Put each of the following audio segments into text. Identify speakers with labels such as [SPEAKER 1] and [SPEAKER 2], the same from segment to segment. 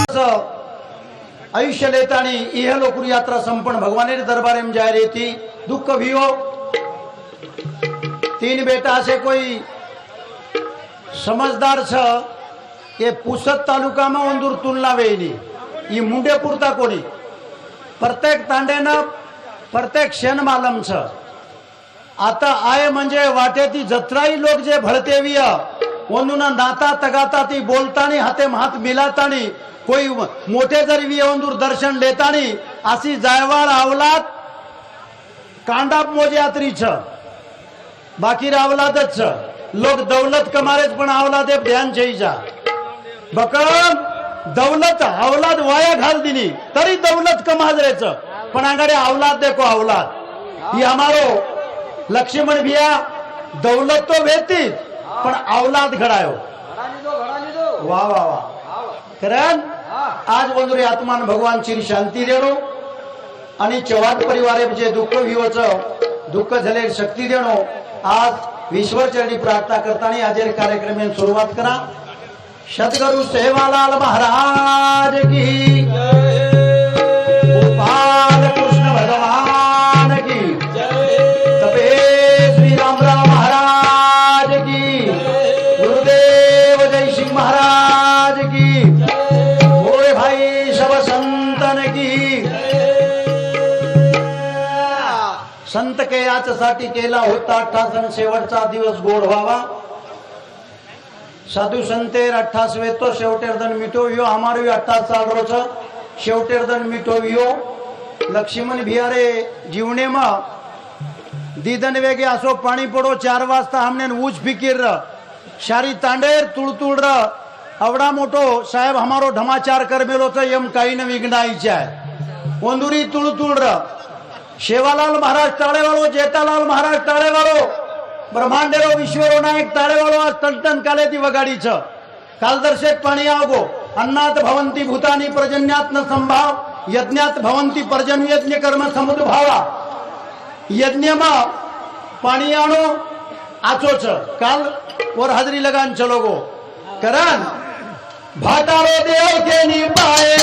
[SPEAKER 1] असं आयुष्य लेतानी इह लोकुर यात्रा संपन्न भगवाने दरबारे में जाय रेती दुःख भियो तीन बेटा असे કોઈ સમજદાર છે એ પુસદ તાલુકામાં ઉંદુર તુલના વેયની ઈ મુંડે પૂરતા કોની प्रत्येक तांड्यानं प्रत्येक क्षण मालम छ आता आय म्हणजे वाटेती जत्राई लोक जे भळतेविय ಒಂದುನ नाता तगाता ती बोलतानी हाते हात मिलातानी कोई मोठे जरी वियवंदूर दर्शन लेतानी अशी जायवाळ आवलात कांडाप मोज यात्री छ बाकी रावलातच छ लोक दौलत कमारेच पण आवलाद हे ध्यान छईचा बकम दौलत अवलाद वाया घाल दिनी तरी दौलत कमाजरेच पण आगाडे अवलाद देखो अवलाद ही लक्ष्मण भिया दौलत तो वेती पण अवलाद घडायो. वा वा वा. कारण आज वंदुरी आत्मान भगवान श्री शांती देणो आणि चव्हाण परिवारे जे दुःख विवच दुःख झाले शक्ती देणो आज विश्वचरणी प्रार्थना करताना आज कार्यक्रम सुरुवात करा. सदगुरु सेवालाल महाराज की कंटके याच्यासाठी केला होता. अठ्ठासन शेवटचा दिवस गोड व्हावा. साधू संतेर अठ्ठास वेतो शेवटेर दन मिटो यो हमारो अठ्ठास साल रोच शेवटेर दन मिटो यो लक्ष्मण भियारे जीवने मा. दीदन वेगे असो पाणी पडो चार वाजता हमने उच फिकीर र. शारी तांडेर तुळतुळ र. अवडा मोठो साहेब हमारो ढमाचार कर मेलोच यम काही न विघ्नाईच्या. आहे ओंदुरी तुळतुळ र. शेवालाल महाराज ताळेवाळो जेतालाल महाराज ताळेवाळो ब्रह्मांडेरो विश्वरो नायक ताळेवाळो आज तंटन काले ती काल कालदर्शक पाणी आवगो. अन्नात भवंती भूतानी पर्जन्यात न संभाव यज्ञात भवंती पर्जन यज्ञ कर्म समुद्भावा. यज्ञमा पाणी आणो आचोच. काल वर हाजरी लगान चलो गो कारण भातारो देव के नी पाए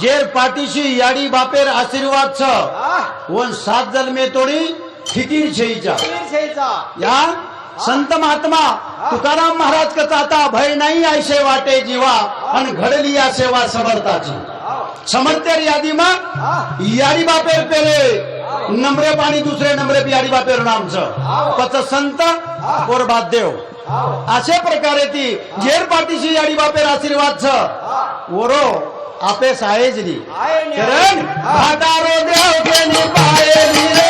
[SPEAKER 1] જેર પાટીશી યાડી બાપેર આશીર્વાદ છ વન સાત જન્મે તોડી ફિકીર છે ઈજા या संत महात्मा तुकाराम महाराज कथा आता भय नाही ऐसे वाटे जीवा आणि घडली या सेवा समर्थाची समर्थ्या यादीमा याडी बापेर पेले नम्रे पाणी दुसरे नम्रे याडी बापेर नामचं पच संत और देव अशा प्रकारे ती जेर पाठीशी याडी बापेर आशीर्वाद छ ओरो आपे साहेजनी कारण भाटारो देव केली पायेली रे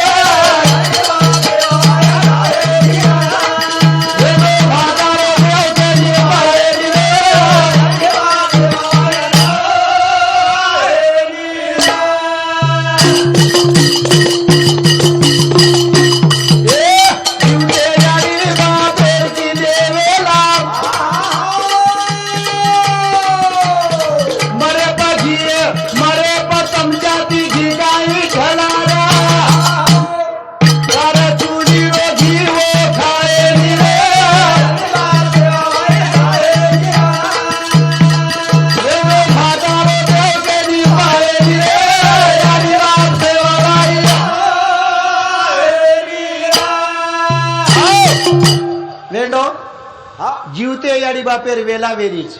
[SPEAKER 1] बापेर वेला वेरीच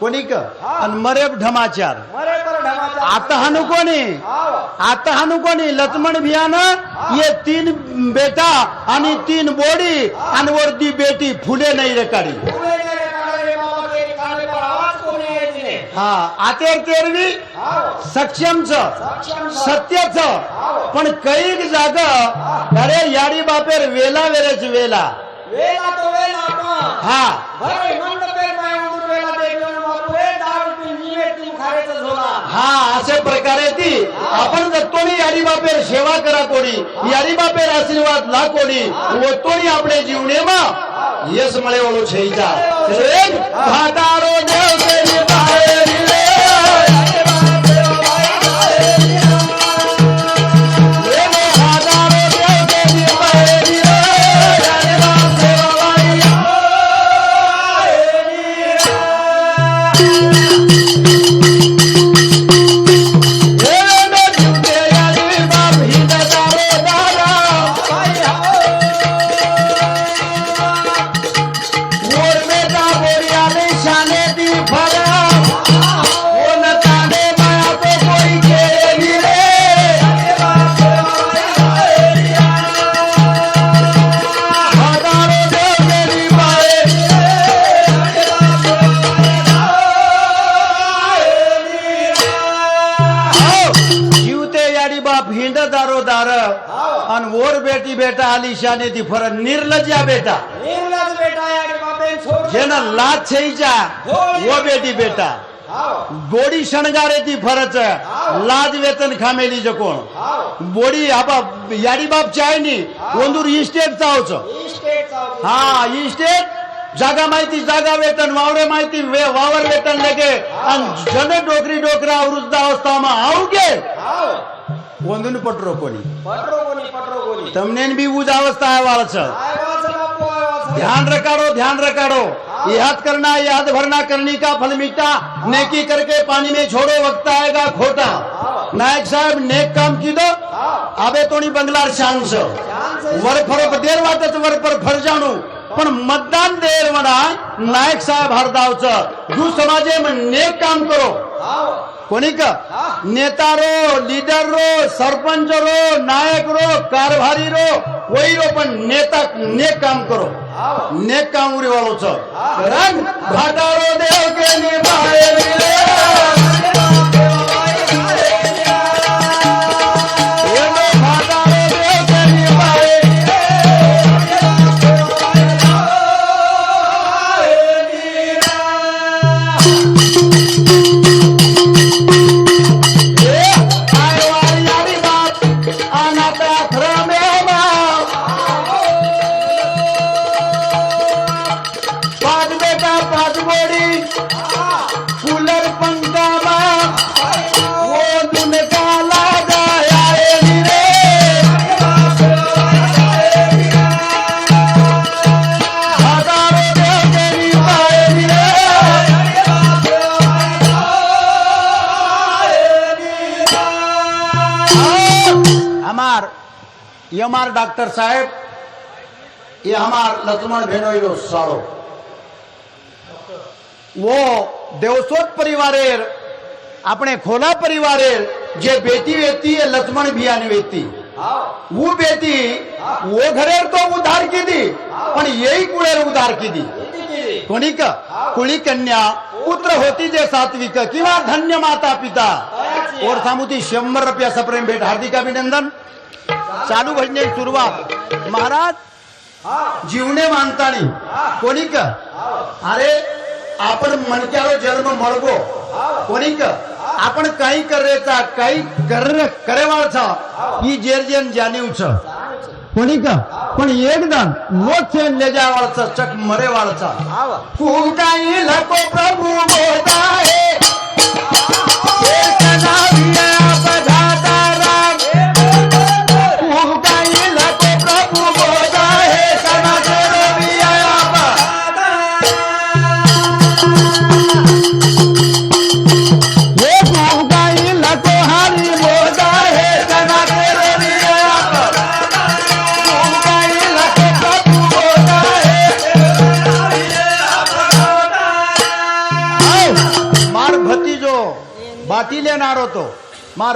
[SPEAKER 1] कोणी क? आणि मरेब ढमाचार. आता हानू कोणी? आता हानू कोणी? लक्ष्मण भियानं? ये तीन बेटा आणि तीन बोडी आणि वरती बेटी फुले नाही रे काढी. हा आतेर तेरवी? सक्षमच. सत्यच. पण कैक जाग अरे याडी बापेर वेला वेरेच वेला.
[SPEAKER 2] वेला तो वेला
[SPEAKER 1] हा.
[SPEAKER 2] भरे मंद पेर माय उंदूर वेला देखून बापू हे दारू पी निवे तू खायचा झोला
[SPEAKER 1] हा अशा प्रकारे ती आपण जगतोनी याडी बापेर सेवा करा कोणी याडी बापेर आशीर्वाद ला कोणी ओतोनी आपले जीवने मा यस मळे ओळू छईचा भातारो अन ओर बेटी बेटा आली शाने दी फर निर्लज्या बेटा
[SPEAKER 2] निर्लज बेटा यार बापे छोड़
[SPEAKER 1] જેના લાજ છે ઈ જા વો બેટી બેટા
[SPEAKER 2] आओ
[SPEAKER 1] બોડી શણગારે તી ફરજ લાજ વેતન ખામેલી જ કોણ
[SPEAKER 2] आओ
[SPEAKER 1] બોડી આપા યાડી બાપ ચાય ની ઓંદુર ઈસ્ટેટ ચાવ છો
[SPEAKER 2] ई स्टेट चाव
[SPEAKER 1] હા ઈસ્ટેટ જાગા માહિતી જાગા વેતન વાવરે માહિતી વે- વાવર વેતન લેકે અન જને ડોકરી ડોકરા વૃદ્ધ અવસ્થામાં આવગે
[SPEAKER 2] आओ
[SPEAKER 1] ઓંદુન પટરો કોની
[SPEAKER 2] पटरो कोणी पटरो कोणी
[SPEAKER 1] તમને બી ઉજ અવસ્થા આવ્યા છે
[SPEAKER 2] आया वाच बापू आया वाच
[SPEAKER 1] ध्यान रखाड़ो ध्यान रखाड़ो याद करना याद भरना करनी का फल मीठा नेकी करके पानी में छोड़ो वक्त आएगा खोटा नायक साहेब नेक काम की दो आबे तोणी बंगलार शान छ वर फर देर वाटत वर पर फर जाणू पण मतदान देर म्हणा नायक साहेब हरदावच दू समाजे में नेक काम करो
[SPEAKER 2] आओ
[SPEAKER 1] कोणी का नेता रो लीडर रो सरपंच रो नायक रो कारभारी रो वही रो पण नेता नेक काम करो. नेक काम उरी वाळो छ रंग भाटारो देव के निभाए एम आर डॉक्टर साहब ये हमार लक्ष्मण भेनो रो सारो। वो देवसोत परिवार अपने खोला परिवार जे बेटी वेती है लक्ष्मण भिया ने
[SPEAKER 2] वेती
[SPEAKER 1] वो बेटी वो घरेर तो उधार की दी पण यही कुळेर उधार की दी कोणी का? कुळी कन्या पुत्र होती जे सात्विक किंवा धन्य माता पिता और सामुती शंभर रुपया सप्रेम भेट हार्दिक अभिनंदन। चालू भजने सुरुवात. महाराज जीवने मानतानी कोणी का? अरे आपण मणक्यारो जन्म मळगो. कोणी का? आपण काही करेचा काही कर करेवाळचा. ही जेरजेन जाणीवच. कोणी का? पण एकदा लोक छेन ले जावाळचा चक मरेवाळचा.
[SPEAKER 2] आओ
[SPEAKER 1] फुकाई लको प्रभु बोलता है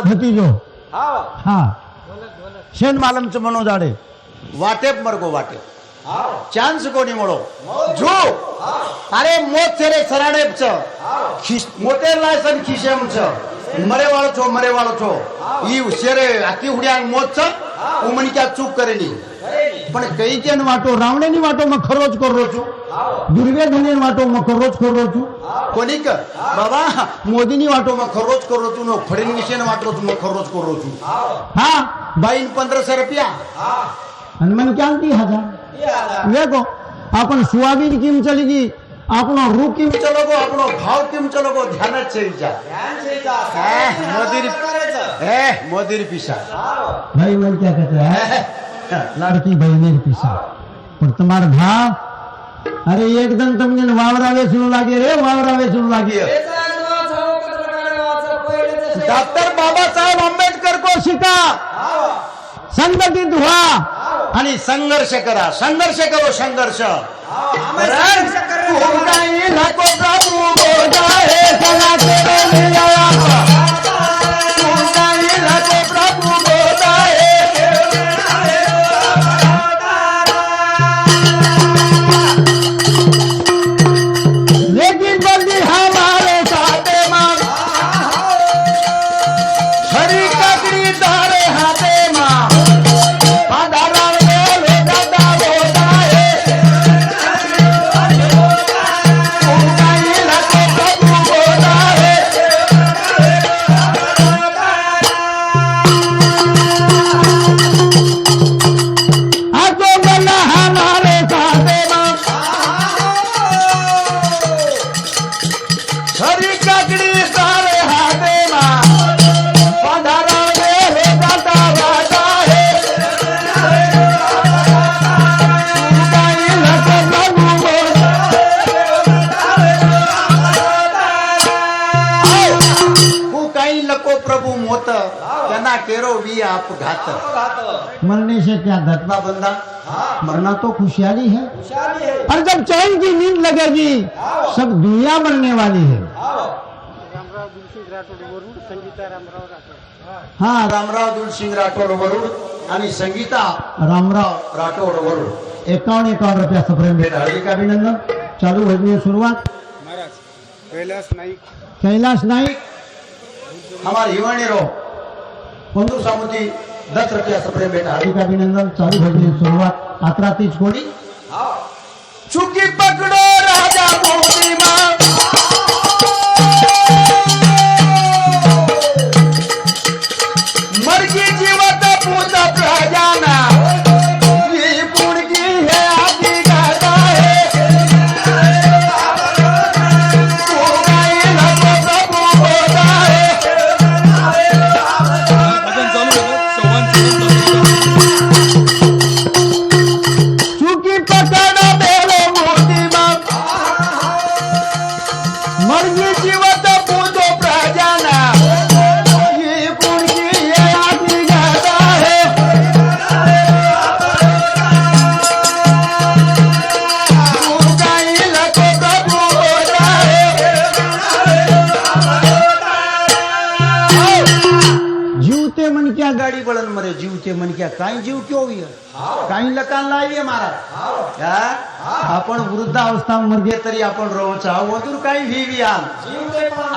[SPEAKER 1] માર ભતીજો હા. શેન માલમ છે મનો જાડે? વાટેપ મરગો
[SPEAKER 2] વાટેપ
[SPEAKER 1] ચાન્સ કોની મળો? જો. અરે મોત છે. રે સરાડે છે મોતે લાયસન ખિસેમ છે. મરે વાળો છો મરે વાળો છો ઈ શેરે આખી ઉડ્યા મોત છે. હું. ઉમણી ક્યાં ચૂપ કરેલી. પણ કઈ ક્યાં વાટો? રાવણે ની
[SPEAKER 2] વાટો
[SPEAKER 1] માં ખરો જ કરો છું. दुर्वे वाटो मग खरोच खरो तू. कोणीक बाबा मोदीनी वाटो
[SPEAKER 2] मग
[SPEAKER 1] खरोच करो तू न
[SPEAKER 2] मग
[SPEAKER 1] विषयी वाटो तू
[SPEAKER 2] मग खरोच
[SPEAKER 1] करो तू. हा? बाईन पंधराशे रुपया. आणि मग क्या ती हजार? वेगो आपण सुवाबीन किम चली की आपण रू किम
[SPEAKER 2] चलो गो आपण
[SPEAKER 1] भाव किम
[SPEAKER 2] चलो गो
[SPEAKER 1] ध्यानात छेचा मोदी
[SPEAKER 2] पिसा.
[SPEAKER 3] भाई मग क्या कहते हैं लड़की भाई पिसा. पर तुम्हारा भाव अरे एकदम तर म्हणजे
[SPEAKER 2] वावरा वेचणू लागे रे वावरा वेचणू लागे.
[SPEAKER 1] डॉक्टर बाबासाहेब आंबेडकर को शिका.
[SPEAKER 3] संघटित व्हा.
[SPEAKER 1] आणि संघर्ष करा. संघर्ष करो संघर्ष. राष्ट्र केरो भी आप घात।
[SPEAKER 3] मरने से क्या घटना
[SPEAKER 1] बंदा?
[SPEAKER 3] मरना तो खुशहाली है। पर जब चैन की नींद लगेगी सब दुनिया मरने वाली है। हाँ।
[SPEAKER 1] रामराव दुलसिंग राठोड वरुड आणि संगीता
[SPEAKER 3] रामराव
[SPEAKER 1] राठोड वरुण।
[SPEAKER 3] एकावन्न एकावन्न रुपयाचं प्रेम भेट. हार्दिक अभिनंदन. चालू भजनी सुरुवात. कैलास नाईक. कैलास नाईक.
[SPEAKER 1] हमारे हिवाणेरो। रो बंधू सामुती दस रुपया सप्रेम भेट हार्दिक
[SPEAKER 3] हार्दिक अभिनंदन चालू भजनी सुरुवात. अकरा तीस कोणी?
[SPEAKER 1] चुकी पकडो राजा मोती मा काही
[SPEAKER 3] जीव क्यो
[SPEAKER 1] हुई साईं लकान लाई है? महाराज आपण वृद्धावस्था मध्ये तरी आपण रोचा वधूर काही भी
[SPEAKER 2] भी आल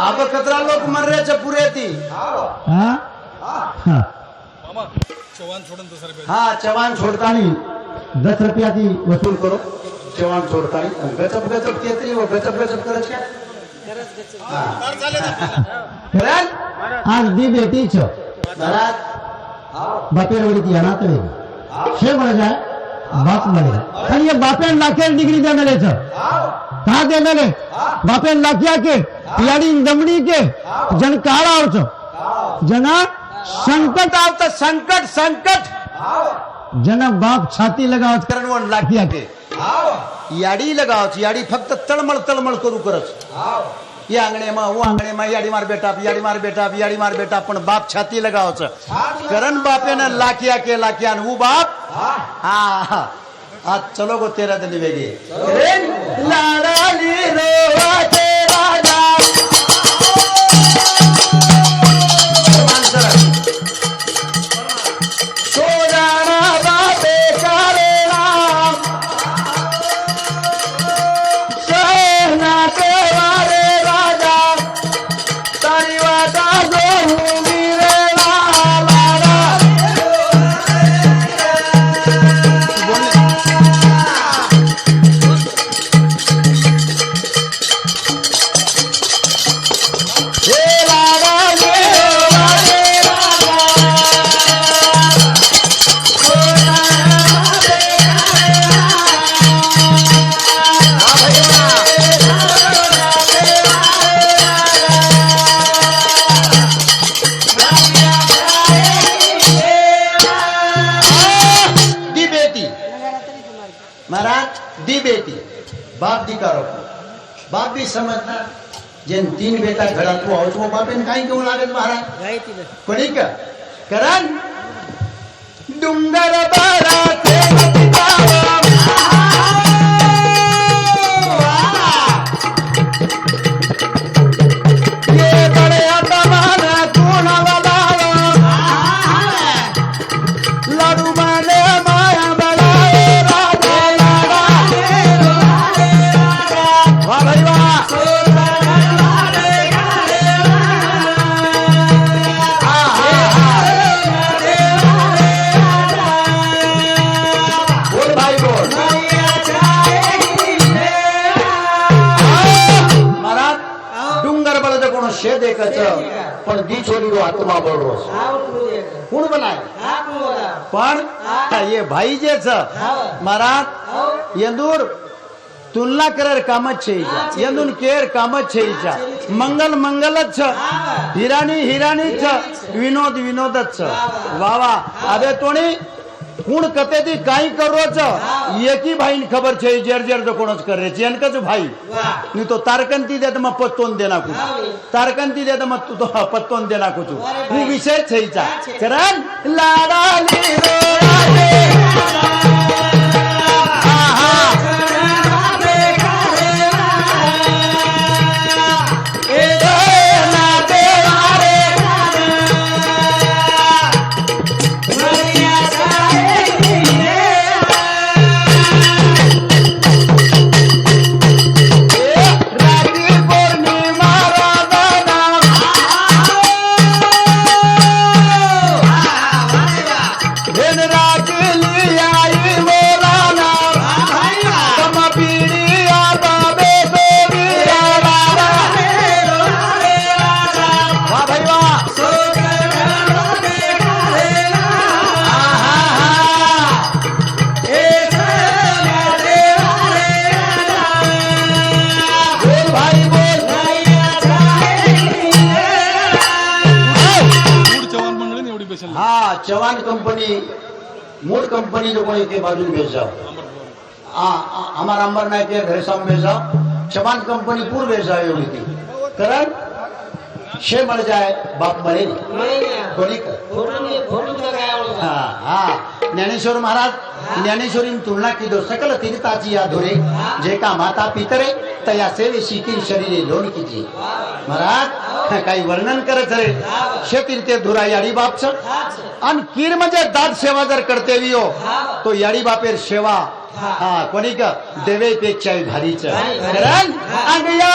[SPEAKER 1] आप कचरा लोक मर्याच्या पुरे ती.
[SPEAKER 3] हा?
[SPEAKER 4] चव्हाण
[SPEAKER 3] सोडताना दस रुपया ती
[SPEAKER 1] वसूल करो. चव्हाण सोडताना गचप गचप ते तरी गचप गचप करत
[SPEAKER 3] आज दी बेटी महाराज बापेरवरती येणार तर शे बळजा बाप मळे आणि ये बापेन लाखेल डिग्री देणारे छ का देणारे बापेन लाखिया के पियाडी दमणी के जन काळ आवच जना संकट
[SPEAKER 1] आवत संकट संकट.
[SPEAKER 3] जना बाप छाती लगावत
[SPEAKER 1] करण वण लाखिया के. याडी लगावत याडी फक्त तळमळ तळमळ करू करच એ આંગણેમાં હું આંગણે આંગણેમાં યાડી માર બેઠા યાડી માર બેઠા યાડી માર બેઠા પણ બાપ છાતી લગાવો
[SPEAKER 2] છે.
[SPEAKER 1] કરણ બાપે ને લાખિયા કે લાખિયા હું બાપ?
[SPEAKER 2] હા.
[SPEAKER 1] હા ચલો ગો તેરા દિન વેગી લાડાલી રોવા તેરા बेटी बाप दी करो बाप भी समझना જેમ तीन बेटा घड़ा तू आओ तो बाप ने काई क्यों लागत महाराज कोणी का करण डुंगर पण दी छोरी आत्मा बरोबर कोण बनाय पण ये भाई जेच महाराज यंदूर तुलना करर कामच छेईचा यंदून केर कामच छेईचा मंगल मंगलच छ हिराणी हिराणी छ विनोद विनोदच छ वा वा अबे तोणी કુણ કતેથી કાંઈ કરો છો એકી ભાઈ ની ખબર છે જેર જેર તો કોણ જ કરે છે એને કજો ભાઈ નહીં તો તારકંતી દે તમે પત્તોન દે નાખું તારકંતી દે તમે તું તો પત્તોન દે નાખું છું હું વિષય છે ઈચા કરણ લાડાલી बनी जो कोई के बाजू भेज जाओ हमारा अंबरनाथ के घर साम भेजा चमान कंपनी पूर भेजा एवढी ती. कारण शे म्हणजे मर जाए बाप मरेल कोणी हा. ज्ञानेश्वर महाराज ज्ञानेश्वरी तुलना कीधो सकल तीर्थाची या धोरे जे का माता पितरे तया सेवे शिकी शरीरे लोण कीजी महाराज काही वर्णन करत रे शेतीर्थे धुरा याडी बापच आणि कीर म्हणजे दाद सेवा जर करते वियो तो याडी बापेर सेवा. हा कोणी का देवेपेक्षाही भारीच. कारण अगया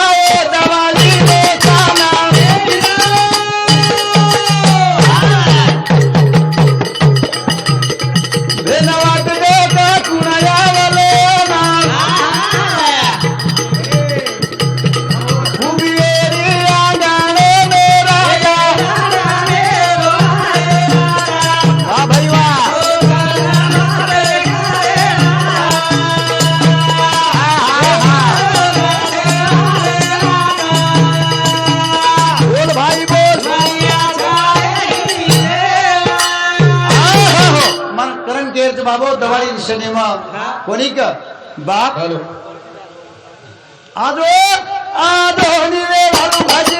[SPEAKER 1] ধনিকা বাপ। আদর আদর ভালো ভালোবাসি